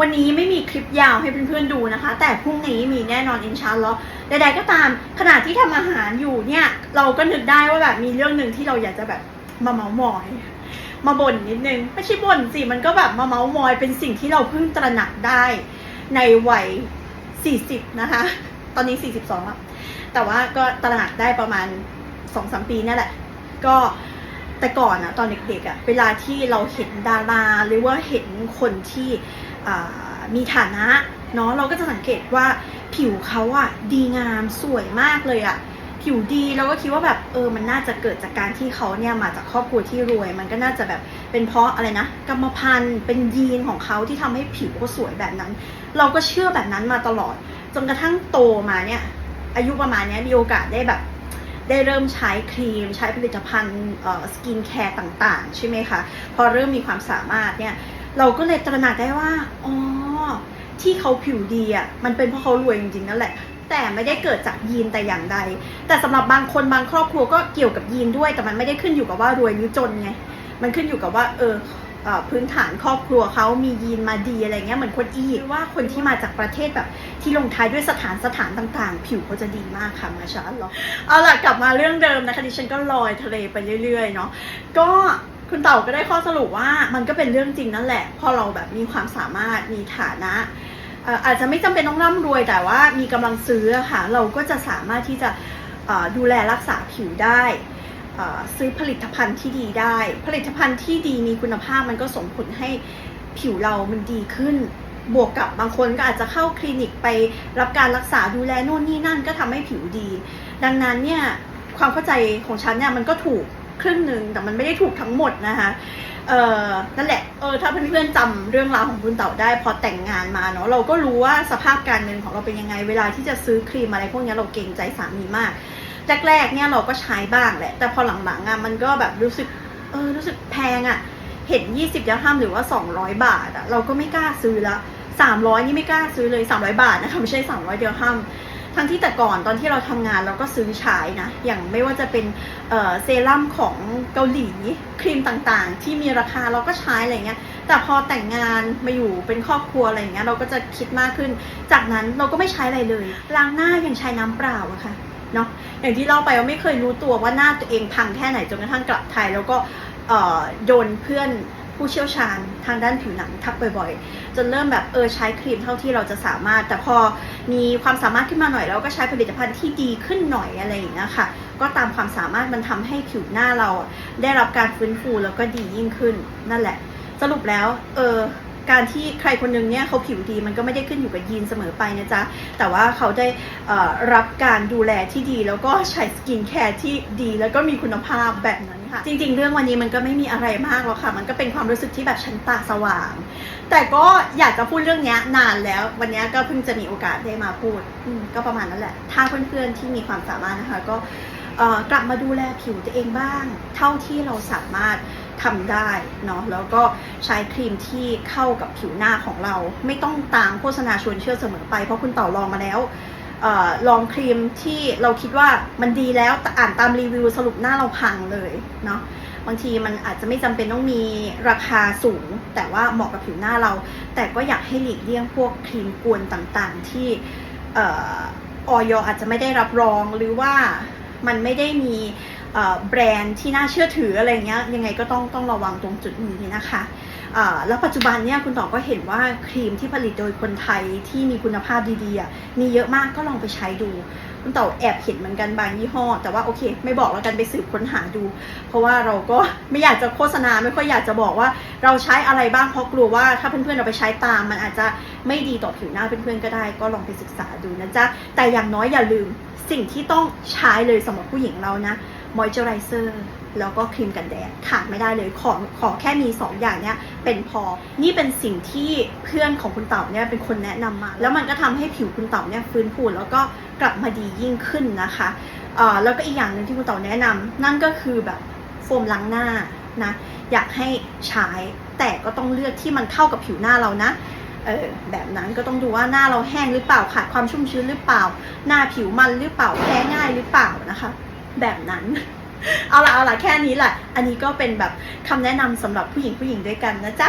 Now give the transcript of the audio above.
วันนี้ไม่มีคลิปยาวให้เพื่อนๆดูนะคะ แต่พรุ่งนี้มีแน่นอนอินชาอัลลอใดๆก็ตามขณะที่ทำอาหารอยู่เนี่ย เราก็นึกได้ว่าแบบมีเรื่องหนึ่งที่เราอยากจะแบบมาเมาส์มอย มาบ่นนิดนึงไม่ใช่บ่นสิมันก็แบบมาเมาส์มอยเป็นสิ่งที่เราเพิ่งตระหนักได้ในวัย 40 นะคะ ตอนนี้ 42แล้วแต่ว่าก็ตระหนักได้ประมาณ 2-3 ปีนั่นแหละ ก็ แต่ก่อนอะตอนเด็กๆอะเวลาที่เราเห็นดาราหรือว่าเห็นคนที่มีฐานะเนาะเราก็จะสังเกตว่าผิวเขาอะดีงามสวยมากเลยอะผิวดีเราก็คิดว่าแบบเออมันน่าจะเกิดจากการที่เขาเนี่ยมาจากครอบครัวที่รวย มันก็น่าจะแบบเป็นเพราะอะไรนะกรรมพันธุ์เป็นยีนของเขาที่ทำให้ผิวเขาสวยแบบนั้น เราก็เชื่อแบบนั้นมาตลอด จนกระทั่งโตมาเนี่ยอายุประมาณเนี้ยมีโอกาสได้แบบ ได้เริ่มใช้ครีม ใช้ผลิตภัณฑ์สกินแคร์ต่างๆ ใช่ไหมคะ พอเริ่มมีความสามารถเนี่ย เราก็เลยตระหนักได้ว่า อ๋อ ที่เขาผิวดีอะ มันเป็นเพราะเขารวยจริงๆ นั่นแหละ แต่ไม่ได้เกิดจากยีนแต่อย่างใด แต่สำหรับบางคนบางครอบครัวก็เกี่ยวกับยีนด้วย แต่มันไม่ได้ขึ้นอยู่กับว่ารวยหรือจนไง มันขึ้นอยู่กับว่า เออเอ่อ พื้นฐานครอบครัวเขามียีนมาดีอะไรเงี้ยเหมือนคนอียิปต์ว่าคนที่มาจากประเทศแบบที่ลงท้ายด้วยสถานสถานต่างๆ ผิวเขาจะดีมากค่ะมาชาอัลลอฮ์เอาล่ะกลับมาเรื่องเดิมนะคะดิฉันก็ลอยทะเลไปเรื่อยๆเนาะก็คุณเต่าก็ได้ข้อสรุปว่ามันก็เป็นเรื่องจริงนั่นแหละ พอเราแบบมีความสามารถมีฐานะอาจจะไม่จำเป็นต้องร่ำรวยแต่ว่ามีกำลังซื้อค่ะ เราก็จะสามารถที่จะดูแลรักษาผิวได้ ซื้อผลิตภัณฑ์ที่ดีได้ ผลิตภัณฑ์ที่ดีมีคุณภาพมันก็ส่งผลให้ผิวเรามันดีขึ้น บวกกับบางคนก็อาจจะเข้าคลินิกไปรับการรักษาดูแลนู่นนี่นั่นก็ทำให้ผิวดี ดังนั้นเนี่ยความเข้าใจของฉันเนี่ยมันก็ถูกครึ่งหนึ่งแต่มันไม่ได้ถูกทั้งหมดนะคะเออนั่นแหละ เออ ถ้าเพื่อนๆจำเรื่องราวของคุณเต่าได้พอแต่งงานมาเนาะ เราก็รู้ว่าสภาพการเงินของเราเป็นยังไง เวลาที่จะซื้อครีมอะไรพวกนี้เราเกรงใจสามีมาก แรกๆเนี่ยเราก็ใช้บ้างแหละ แต่พอหลังๆอะมันก็แบบรู้สึก เออรู้สึกแพงอะ เห็น 20เดลฮัมหรือว่า 200 บาทอะเราก็ไม่กล้าซื้อละ300 นี่ไม่กล้าซื้อเลย 300 บาทนะคะไม่ใช่ 300เดลฮัมทั้งที่แต่ก่อนตอนที่เราทำงานเราก็ซื้อใช้นะ อย่างไม่ว่าจะเป็นเซรั่มของเกาหลีครีมต่างๆ ที่มีราคาเราก็ใช้อะไรเงี้ย แต่พอแต่งงานมาอยู่เป็นครอบครัวอะไรเงี้ยเราก็จะคิดมากขึ้น จากนั้นเราก็ไม่ใช้อะไรเลยล้างหน้ายังใช้น้ำเปล่าอะค่ะ เนาะอย่างที่เล่าไปว่าไม่เคยรู้ตัวว่าหน้าตัวเองพังแค่ไหนจนกระทั่งกลับไทย แล้วก็โดนเพื่อนผู้เชี่ยวชาญทางด้านผิวหนังทักบ่อยๆ จนเริ่มแบบเออใช้ครีมเท่าที่เราจะสามารถ แต่พอมีความสามารถขึ้นมาหน่อยเราก็ใช้ผลิตภัณฑ์ที่ดีขึ้นหน่อยอะไรอย่างเงี้ยค่ะก็ตามความสามารถมันทำให้ผิวหน้าเราได้รับการฟื้นฟูแล้วก็ดียิ่งขึ้นนั่นแหละ สรุปแล้วเออ การที่ใครคนหนึงเนี่ยเขาผิวดีมันก็ไม่ได้ขึ้นอยู่กับยีนเสมอไปนะจ๊ะ แต่ว่าเขาได้รับการดูแลที่ดี แล้วก็ใช้สกินแคร์ที่ดีแล้วก็มีคุณภาพแบบนั้นค่ะ จริง ๆ เรื่องวันนี้มันก็ไม่มีอะไรมากหรอกค่ะ มันก็เป็นความรู้สึกที่แบบชั้นตาสว่าง แต่ก็อยากจะพูดเรื่องนี้นานแล้ว วันนี้ก็เพิ่งจะมีโอกาสได้มาพูดก็ประมาณนั้นแหละ ถ้าเพื่อนๆที่มีความสามารถนะคะก็กลับมาดูแลผิวตัวเองบ้าง เท่าที่เราสามารถ ทำได้เนาะแล้วก็ใช้ครีมที่เข้ากับผิวหน้าของเรา ไม่ต้องตามโฆษณาชวนเชื่อเสมอไป เพราะคุณเต่าลองมาแล้วออลองครีมที่เราคิดว่ามันดีแล้วแต่อ่านตามรีวิวสรุปหน้าเราพังเลยเนาะบางทีมันอาจจะไม่จำเป็นต้องมีราคาสูง แต่ว่าเหมาะกับผิวหน้าเรา แต่ก็อยากให้หลีกเลี่ยงพวกครีมกวนต่างๆ ที่ออออยอาจจะไม่ได้รับรองหรือว่ามันไม่ได้มี แบรนด์ที่น่าเชื่อถืออะไรเงี้ยยังไงก็ต้องต้องระวังตรงจุดนี้นะคะแล้วปัจจุบันเนี่ยคุณต่อก็เห็นว่าครีมที่ผลิตโดยคนไทยที่มีคุณภาพดีๆอะมีเยอะมากก็ลองไปใช้ดู คุณต่อแอบเห็นเหมือนกันบางยี่ห้อ แต่ว่าโอเค ไม่บอกแล้วกันไปสืบค้นหาดู เพราะว่าเราก็ไม่อยากจะโฆษณาไม่ค่อยอยากจะบอกว่าเราใช้อะไรบ้างเพราะกลัวว่าถ้าเพื่อนๆเอาไปใช้ตาม มันอาจจะไม่ดีต่อผิวหน้าเพื่อนๆก็ได้ ก็ลองไปศึกษาดูนะจ๊ะแต่อย่างน้อยอย่าลืมสิ่งที่ต้องใช้เลยสำหรับผู้หญิงเรานะ มอยเจอไรเซอร์แล้วก็ครีมกันแดดขาดไม่ได้เลยขอขอแค่มี 2 อย่างเนี้ยเป็นพอ นี่เป็นสิ่งที่เพื่อนของคุณเต่าเนี่ยเป็นคนแนะนำมา แล้วมันก็ทำให้ผิวคุณเต่าเนี่ยฟื้นฟูแล้วก็กลับมาดียิ่งขึ้นนะคะเอ่อแล้วก็อีกอย่างหนึ่งที่คุณเต่าแนะนำนั่นก็คือแบบโฟมล้างหน้านะอยากให้ใช้แต่ก็ต้องเลือกที่มันเข้ากับผิวหน้าเรานะเออแบบนั้นก็ต้องดูว่าหน้าเราแห้งหรือเปล่าขาดความชุ่มชื้นหรือเปล่า หน้าผิวมันหรือเปล่าแพ้ง่ายหรือเปล่านะคะ แบบนั้น เอาละเอาละแค่นี้แหละ อันนี้ก็เป็นแบบคำแนะนำสำหรับผู้หญิงผู้หญิงด้วยกันนะจ๊ะ